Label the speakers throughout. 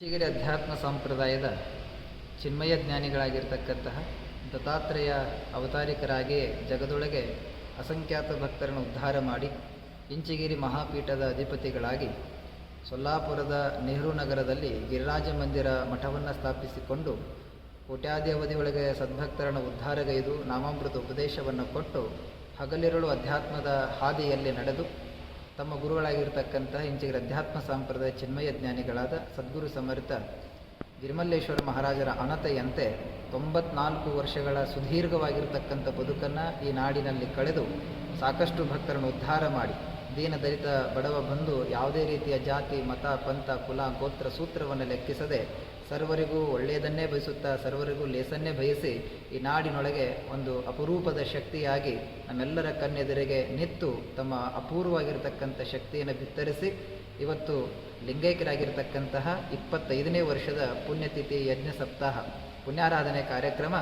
Speaker 1: ಚಿಗಿರಿ ಅಧ್ಯಾತ್ಮ ಸಂಪ್ರದಾಯದ ಚಿನ್ಮಯ ಜ್ಞಾನಿಗಳಾಗಿರ್ತಕ್ಕಂತಹ ದತ್ತಾತ್ರೇಯ ಅವತಾರಿಕರಾಗಿ ಜಗದೊಳಗೆ ಅಸಂಖ್ಯಾತ ಭಕ್ತರನ್ನು ಉದ್ಧಾರ ಮಾಡಿ ಇಂಚಿಗಿರಿ ಮಹಾಪೀಠದ ಅಧಿಪತಿಗಳಾಗಿ ಸೊಲ್ಲಾಪುರದ ನೆಹರು ನಗರದಲ್ಲಿ ಗಿರಿರಾಜ ಮಂದಿರ ಮಠವನ್ನು ಸ್ಥಾಪಿಸಿಕೊಂಡು ಕೋಟ್ಯಾದಿ ಅವಧಿಯೊಳಗೆ ಸದ್ಭಕ್ತರನ್ನು ಉದ್ಧಾರಗೈದು ನಾಮಾಮೃತ ಉಪದೇಶವನ್ನು ಕೊಟ್ಟು ಹಗಲಿರುಳು ಅಧ್ಯಾತ್ಮದ ಹಾದಿಯಲ್ಲಿ ನಡೆದು ತಮ್ಮ ಗುರುಗಳಾಗಿರ್ತಕ್ಕಂತಹ ಇಂಚಿಗರ ಅಧ್ಯಾತ್ಮ ಸಂಪ್ರದಾಯ ಚಿನ್ಮಯ ಜ್ಞಾನಿಗಳಾದ ಸದ್ಗುರು ಸಮರ್ಥ ಗಿರಿಮಲ್ಲೇಶ್ವರ ಮಹಾರಾಜರ ಅಣತೆಯಂತೆ ತೊಂಬತ್ನಾಲ್ಕು ವರ್ಷಗಳ ಸುದೀರ್ಘವಾಗಿರ್ತಕ್ಕಂಥ ಬದುಕನ್ನು ಈ ನಾಡಿನಲ್ಲಿ ಕಳೆದು ಸಾಕಷ್ಟು ಭಕ್ತರನ್ನು ಉದ್ಧಾರ ಮಾಡಿ. ದೀನದಲಿತ ಬಡವ ಬಂಧು ಯಾವುದೇ ರೀತಿಯ ಜಾತಿ, ಮತ, ಪಂಥ, ಕುಲ, ಗೋತ್ರ, ಸೂತ್ರವನ್ನು ಲೆಕ್ಕಿಸದೆ ಸರ್ವರಿಗೂ ಒಳ್ಳೆಯದನ್ನೇ ಬಯಸುತ್ತಾ ಸರ್ವರಿಗೂ ಲೇಸನ್ನೇ ಬಯಸಿ ಈ ನಾಡಿನೊಳಗೆ ಒಂದು ಅಪರೂಪದ ಶಕ್ತಿಯಾಗಿ ನಮ್ಮೆಲ್ಲರ ಕಣ್ಣೆದುರಿಗೆ ನಿತ್ತು ತಮ್ಮ ಅಪೂರ್ವವಾಗಿರತಕ್ಕಂಥ ಶಕ್ತಿಯನ್ನು ಬಿತ್ತರಿಸಿ ಇವತ್ತು ಲಿಂಗೈಕ್ಯರಾಗಿರ್ತಕ್ಕಂತಹ ಇಪ್ಪತ್ತೈದನೇ ವರ್ಷದ ಪುಣ್ಯತಿಥಿ ಯಜ್ಞ ಸಪ್ತಾಹ, ಪುಣ್ಯಾರಾಧನೆ ಕಾರ್ಯಕ್ರಮ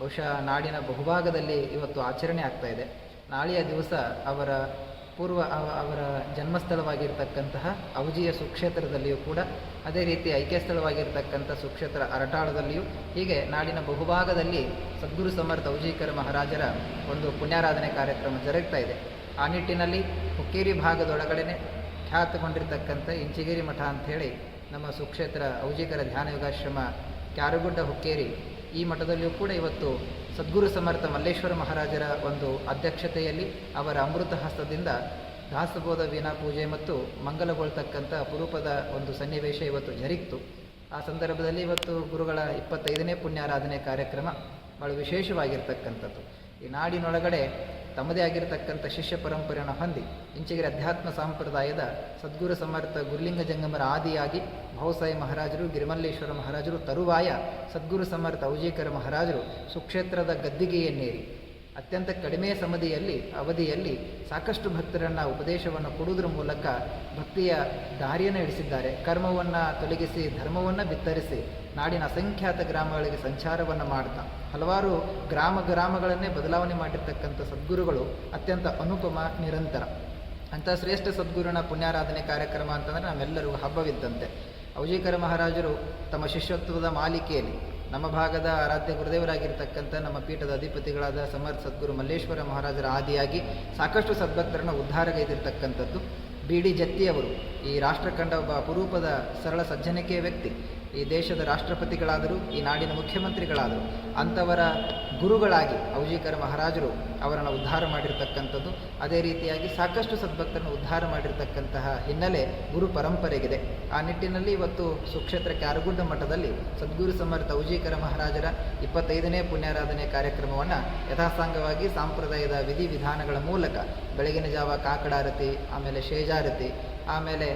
Speaker 1: ಬಹುಶಃ ನಾಡಿನ ಬಹುಭಾಗದಲ್ಲಿ ಇವತ್ತು ಆಚರಣೆ ಆಗ್ತಾ ಇದೆ. ನಾಳೆಯ ದಿವಸ ಅವರ ಪೂರ್ವ ಅವರ ಜನ್ಮಸ್ಥಳವಾಗಿರ್ತಕ್ಕಂತಹ ಅವಜಿಯ ಸುಕ್ಷೇತ್ರದಲ್ಲಿಯೂ ಕೂಡ ಅದೇ ರೀತಿ ಐಕ್ಯ ಸ್ಥಳವಾಗಿರ್ತಕ್ಕಂಥ ಸುಕ್ಷೇತ್ರ ಅರಟಾಳದಲ್ಲಿಯೂ, ಹೀಗೆ ನಾಡಿನ ಬಹುಭಾಗದಲ್ಲಿ ಸದ್ಗುರು ಸಮರ್ಥ ಔಜೀಕರ ಮಹಾರಾಜರ ಒಂದು ಪುಣ್ಯಾರಾಧನೆ ಕಾರ್ಯಕ್ರಮ ಜರುಗ್ತಾ ಇದೆ. ಆ ನಿಟ್ಟಿನಲ್ಲಿ ಹುಕ್ಕೇರಿ ಭಾಗದೊಳಗಡೆನೆ ಖ್ಯಾತಗೊಂಡಿರ್ತಕ್ಕಂಥ ಇಂಚಿಗೇರಿ ಮಠ ಅಂಥೇಳಿ ನಮ್ಮ ಸುಕ್ಷೇತ್ರ ಔಜಿಕರ ಧ್ಯಾನ ಯೋಗಾಶ್ರಮ ಕ್ಯಾರುಗುಡ್ಡ ಹುಕ್ಕೇರಿ ಈ ಮಠದಲ್ಲಿಯೂ ಕೂಡ ಇವತ್ತು ಸದ್ಗುರು ಸಮರ್ಥ ಮಲ್ಲೇಶ್ವರ ಮಹಾರಾಜರ ಒಂದು ಅಧ್ಯಕ್ಷತೆಯಲ್ಲಿ ಅವರ ಅಮೃತ ಹಸ್ತದಿಂದ ದಾಸಬೋಧ ವೀಣಾ ಪೂಜೆ ಮತ್ತು ಮಂಗಲಗೊಳ್ತಕ್ಕಂಥ ಅಪರೂಪದ ಒಂದು ಸನ್ನಿವೇಶ ಇವತ್ತು ಜರಿಕ್ತು ಆ ಸಂದರ್ಭದಲ್ಲಿ ಇವತ್ತು ಗುರುಗಳ ಇಪ್ಪತ್ತೈದನೇ ಪುಣ್ಯಾರಾಧನೆ ಕಾರ್ಯಕ್ರಮ ಬಹಳ ವಿಶೇಷವಾಗಿರ್ತಕ್ಕಂಥದ್ದು. ಈ ನಾಡಿನೊಳಗಡೆ ತಮ್ಮದೇ ಆಗಿರತಕ್ಕಂಥ ಶಿಷ್ಯ ಪರಂಪರೆಯನ್ನು ಹೊಂದಿ ಇಂಚಿಗಿರಿ ಅಧ್ಯಾತ್ಮ ಸಂಪ್ರದಾಯದ ಸದ್ಗುರು ಸಮರ್ಥ ಗುರುಲಿಂಗ ಜಂಗಮರ ಆದಿಯಾಗಿ ಭಾವಸಾಯಿ ಮಹಾರಾಜರು, ಗಿರಿಮಲ್ಲೇಶ್ವರ ಮಹಾರಾಜರು, ತರುವಾಯ ಸದ್ಗುರು ಸಮರ್ಥ ಔಜೇಕರ ಮಹಾರಾಜರು ಸುಕ್ಷೇತ್ರದ ಗದ್ದಿಗೆಯನ್ನೇರಿ. ಅತ್ಯಂತ ಕಡಿಮೆ ಸಮಧಿಯಲ್ಲಿ ಅವಧಿಯಲ್ಲಿ ಸಾಕಷ್ಟು ಭಕ್ತರನ್ನು ಉಪದೇಶವನ್ನು ಕೊಡುವುದರ ಮೂಲಕ ಭಕ್ತಿಯ ದಾರಿಯನ್ನು ಇಳಿಸಿದ್ದಾರೆ. ಕರ್ಮವನ್ನು ತೊಲಗಿಸಿ, ಧರ್ಮವನ್ನು ಬಿತ್ತರಿಸಿ ನಾಡಿನ ಅಸಂಖ್ಯಾತ ಗ್ರಾಮಗಳಿಗೆ ಸಂಚಾರವನ್ನು ಮಾಡ್ತಾ, ಹಲವಾರು ಗ್ರಾಮ ಗ್ರಾಮಗಳನ್ನೇ ಬದಲಾವಣೆ ಮಾಡಿರ್ತಕ್ಕಂಥ ಸದ್ಗುರುಗಳು ಅತ್ಯಂತ ಅನುಪಮ, ನಿರಂತರ. ಅಂಥ ಶ್ರೇಷ್ಠ ಸದ್ಗುರುನ ಪುಣ್ಯಾರಾಧನೆ ಕಾರ್ಯಕ್ರಮ ಅಂತಂದರೆ ನಾವೆಲ್ಲರೂ ಹಬ್ಬವಿದ್ದಂತೆ. ಔಜಿಕರ ಮಹಾರಾಜರು ತಮ್ಮ ಶಿಷ್ಯತ್ವದ ಮಾಲಿಕೆಯಲ್ಲಿ ನಮ್ಮ ಭಾಗದ ಆರಾಧ್ಯ ಗುರುದೇವರಾಗಿರ್ತಕ್ಕಂಥ ನಮ್ಮ ಪೀಠದ ಅಧಿಪತಿಗಳಾದ ಸಮರ್ಥ ಸದ್ಗುರು ಮಲ್ಲೇಶ್ವರ ಮಹಾರಾಜರ ಆದಿಯಾಗಿ ಸಾಕಷ್ಟು ಸದ್ಭಕ್ತರನ್ನು ಉದ್ಧಾರಗೈದಿರ್ತಕ್ಕಂಥದ್ದು ಬಿ ಡಿ ಜತ್ತಿಯವರು ಈ ರಾಷ್ಟ್ರ ಕಂಡ ಒಬ್ಬ ಅಪರೂಪದ ಸರಳ ಸಜ್ಜನಿಕೆಯ ವ್ಯಕ್ತಿ. ಈ ದೇಶದ ರಾಷ್ಟ್ರಪತಿಗಳಾದರು, ಈ ನಾಡಿನ ಮುಖ್ಯಮಂತ್ರಿಗಳಾದರು, ಅಂಥವರ ಗುರುಗಳಾಗಿ ಔಜಿಕರ ಮಹಾರಾಜರು ಅವರನ್ನು ಉದ್ಧಾರ ಮಾಡಿರ್ತಕ್ಕಂಥದ್ದು, ಅದೇ ರೀತಿಯಾಗಿ ಸಾಕಷ್ಟು ಸದ್ಭಕ್ತರನ್ನು ಉದ್ಧಾರ ಮಾಡಿರ್ತಕ್ಕಂತಹ ಹಿನ್ನೆಲೆ ಗುರು ಪರಂಪರೆಗಿದೆ. ಆ ನಿಟ್ಟಿನಲ್ಲಿ ಇವತ್ತು ಸುಕ್ಷೇತ್ರ ಕ್ಯಾರಗುಡ್ಡ ಮಠದಲ್ಲಿ ಸದ್ಗುರು ಸಮರ್ಥ ಔಜೀಕರ ಮಹಾರಾಜರ ಇಪ್ಪತ್ತೈದನೇ ಪುಣ್ಯಾರಾಧನೆ ಕಾರ್ಯಕ್ರಮವನ್ನು ಯಥಾಸಾಂಗವಾಗಿ ಸಾಂಪ್ರದಾಯದ ವಿಧಿವಿಧಾನಗಳ ಮೂಲಕ ಬೆಳಗಿನ ಜಾವ ಕಾಕಡಾರತಿ, ಆಮೇಲೆ ಶೇಜಾರತಿ, ಆಮೇಲೆ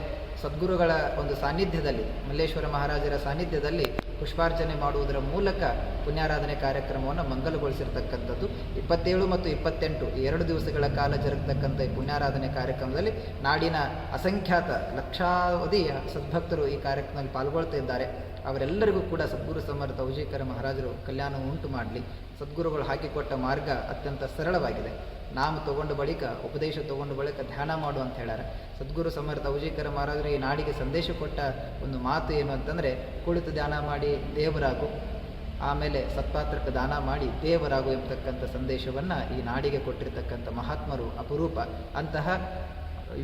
Speaker 1: ಸದ್ಗುರುಗಳ ಒಂದು ಸಾನ್ನಿಧ್ಯದಲ್ಲಿ, ಮಲ್ಲೇಶ್ವರ ಮಹಾರಾಜರ ಸಾನ್ನಿಧ್ಯದಲ್ಲಿ ಪುಷ್ಪಾರ್ಚನೆ ಮಾಡುವುದರ ಮೂಲಕ ಪುಣ್ಯಾರಾಧನೆ ಕಾರ್ಯಕ್ರಮವನ್ನು ಮಂಗಲಗೊಳಿಸಿರ್ತಕ್ಕಂಥದ್ದು. ಇಪ್ಪತ್ತೇಳು ಮತ್ತು ಇಪ್ಪತ್ತೆಂಟು ಎರಡು ದಿವಸಗಳ ಕಾಲ ಜರುಗತಕ್ಕಂಥ ಈ ಪುಣ್ಯಾರಾಧನೆ ಕಾರ್ಯಕ್ರಮದಲ್ಲಿ ನಾಡಿನ ಅಸಂಖ್ಯಾತ ಲಕ್ಷಾವಧಿ ಸದ್ಭಕ್ತರು ಈ ಕಾರ್ಯಕ್ರಮದಲ್ಲಿ ಪಾಲ್ಗೊಳ್ತಾ ಇದ್ದಾರೆ ಅವರೆಲ್ಲರಿಗೂ ಕೂಡ ಸದ್ಗುರು ಸಮರ್ಥ ಔಜೀಕರ ಮಹಾರಾಜರು ಕಲ್ಯಾಣ ಉಂಟು ಮಾಡಲಿ. ಸದ್ಗುರುಗಳು ಹಾಕಿಕೊಟ್ಟ ಮಾರ್ಗ ಅತ್ಯಂತ ಸರಳವಾಗಿದೆ. ನಾಮ ತಗೊಂಡ ಬಳಿಕ, ಉಪದೇಶ ತಗೊಂಡ ಬಳಿಕ ಧ್ಯಾನ ಮಾಡು ಅಂತ ಹೇಳ್ಯಾರ. ಸದ್ಗುರು ಸಮರ್ಥ ಔಜೀಕರ ಮಹಾರಾಜರು ಈ ನಾಡಿಗೆ ಸಂದೇಶ ಕೊಟ್ಟ ಒಂದು ಮಾತು ಏನು ಅಂತಂದರೆ, ಕುಳಿತು ಧ್ಯಾನ ಮಾಡಿ ದೇವರಾಗು, ಆಮೇಲೆ ಸತ್ಪಾತ್ರಕ್ಕೆ ದಾನ ಮಾಡಿ ದೇವರಾಗು ಎಂಬತಕ್ಕಂಥ ಸಂದೇಶವನ್ನು ಈ ನಾಡಿಗೆ ಕೊಟ್ಟಿರ್ತಕ್ಕಂಥ ಮಹಾತ್ಮರು ಅಪರೂಪ. ಅಂತಹ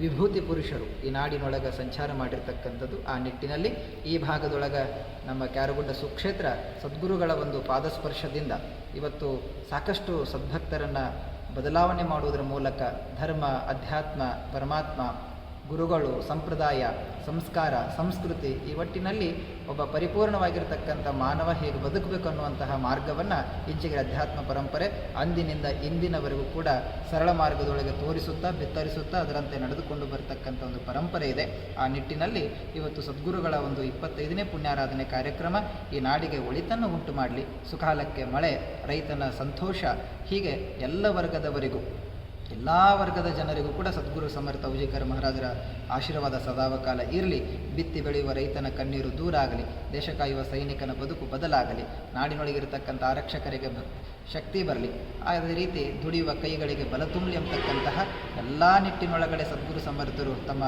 Speaker 1: ವಿಭೂತಿ ಪುರುಷರು ಈ ನಾಡಿನೊಳಗೆ ಸಂಚಾರ ಮಾಡಿರ್ತಕ್ಕಂಥದ್ದು. ಆ ನಿಟ್ಟಿನಲ್ಲಿ ಈ ಭಾಗದೊಳಗೆ ನಮ್ಮ ಕ್ಯಾರಗುಡ್ಡ ಸುಕ್ಷೇತ್ರ ಸದ್ಗುರುಗಳ ಒಂದು ಪಾದಸ್ಪರ್ಶದಿಂದ ಇವತ್ತು ಸಾಕಷ್ಟು ಸದ್ಭಕ್ತರನ್ನು ಬದಲಾವಣೆ ಮಾಡುವುದರ ಮೂಲಕ ಧರ್ಮ ಅಧ್ಯಾತ್ಮ ಪರಮಾತ್ಮ ಗುರುಗಳು, ಸಂಪ್ರದಾಯ, ಸಂಸ್ಕಾರ, ಸಂಸ್ಕೃತಿ ಈ ಒಟ್ಟಿನಲ್ಲಿ ಒಬ್ಬ ಪರಿಪೂರ್ಣವಾಗಿರತಕ್ಕಂಥ ಮಾನವ ಹೇಗೆ ಬದುಕಬೇಕು ಅನ್ನುವಂತಹ ಮಾರ್ಗವನ್ನು ಇಂಚಿಗೆ ಅಧ್ಯಾತ್ಮ ಪರಂಪರೆ ಅಂದಿನಿಂದ ಇಂದಿನವರೆಗೂ ಕೂಡ ಸರಳ ಮಾರ್ಗದೊಳಗೆ ತೋರಿಸುತ್ತಾ, ಬಿತ್ತರಿಸುತ್ತಾ ಅದರಂತೆ ನಡೆದುಕೊಂಡು ಬರತಕ್ಕಂಥ ಒಂದು ಪರಂಪರೆ ಇದೆ. ಆ ನಿಟ್ಟಿನಲ್ಲಿ ಇವತ್ತು ಸದ್ಗುರುಗಳ ಒಂದು ಇಪ್ಪತ್ತೈದನೇ ಪುಣ್ಯಾರಾಧನೆ ಕಾರ್ಯಕ್ರಮ ಈ ನಾಡಿಗೆ ಒಳಿತನ್ನು ಉಂಟು ಮಾಡಲಿ. ಸುಕಾಲಕ್ಕೆ ಮಳೆ, ರೈತನ ಸಂತೋಷ, ಹೀಗೆ ಎಲ್ಲ ವರ್ಗದವರಿಗೂ ಎಲ್ಲ ವರ್ಗದ ಜನರಿಗೂ ಕೂಡ ಸದ್ಗುರು ಸಮರ್ಥ ಉಜಿಕರ್ ಮಹಾರಾಜರ ಆಶೀರ್ವಾದ ಸದಾವಕಾಲ ಇರಲಿ. ಬಿತ್ತಿ ಬೆಳೆಯುವ ರೈತನ ಕಣ್ಣೀರು ದೂರ ಆಗಲಿ ದೇಶ ಕಾಯುವ ಸೈನಿಕನ ಬದುಕು ಬದಲಾಗಲಿ. ನಾಡಿನೊಳಗಿರತಕ್ಕಂಥ ಆರಕ್ಷಕರಿಗೆ ಶಕ್ತಿ ಬರಲಿ. ಅದೇ ರೀತಿ ದುಡಿಯುವ ಕೈಗಳಿಗೆ ಬಲ ತುಂಬಲಿ ಅಂತಕ್ಕಂತಹ ಎಲ್ಲ ನಿಟ್ಟಿನೊಳಗಡೆ ಸದ್ಗುರು ಸಮರ್ಥರು ತಮ್ಮ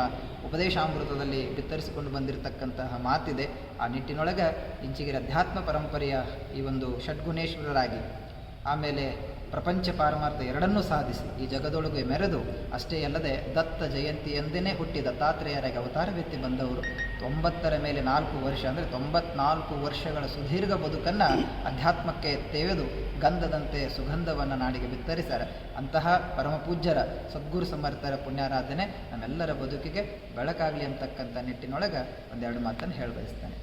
Speaker 1: ಉಪದೇಶಾಮೃತದಲ್ಲಿ ಬಿತ್ತರಿಸಿಕೊಂಡು ಬಂದಿರತಕ್ಕಂತಹ ಮಾತಿದೆ. ಆ ನಿಟ್ಟಿನೊಳಗೆ ಇಂಚಿಗೆ ಅಧ್ಯಾತ್ಮ ಪರಂಪರೆಯ ಈ ಒಂದು ಷಡ್ಗುಣೇಶ್ವರರಾಗಿ ಆಮೇಲೆ ಪ್ರಪಂಚ ಪಾರಮಾರ್ಥ ಎರಡನ್ನೂ ಸಾಧಿಸಿ ಈ ಜಗದೊಳಗೆ ಮೆರೆದು, ಅಷ್ಟೇ ಅಲ್ಲದೆ ದತ್ತ ಜಯಂತಿ ಎಂದೇ ಹುಟ್ಟಿ ದತ್ತಾತ್ರೇಯರಾಗಿ ಅವತಾರವೆತ್ತಿ ಬಂದವರು. ತೊಂಬತ್ತರ ಮೇಲೆ ನಾಲ್ಕು ವರ್ಷ, ಅಂದರೆ ತೊಂಬತ್ನಾಲ್ಕು ವರ್ಷಗಳ ಸುದೀರ್ಘ ಬದುಕನ್ನು ಅಧ್ಯಾತ್ಮಕ್ಕೆ ತೆಗೆದು ಗಂಧದಂತೆ ಸುಗಂಧವನ್ನು ನಾಡಿಗೆ ಬಿತ್ತರಿಸ್ತಾರೆ ಅಂತಹ ಪರಮಪೂಜ್ಯರ ಸದ್ಗುರು ಸಮರ್ಥರ ಪುಣ್ಯಾರಾಧನೆ ನಮ್ಮೆಲ್ಲರ ಬದುಕಿಗೆ ಬೆಳಕಾಗಲಿ ಅಂತಕ್ಕಂಥ ನಿಟ್ಟಿನೊಳಗೆ ಒಂದೆರಡು ಮಾತನ್ನು ಹೇಳಿ ಬಯಸ್ತೇನೆ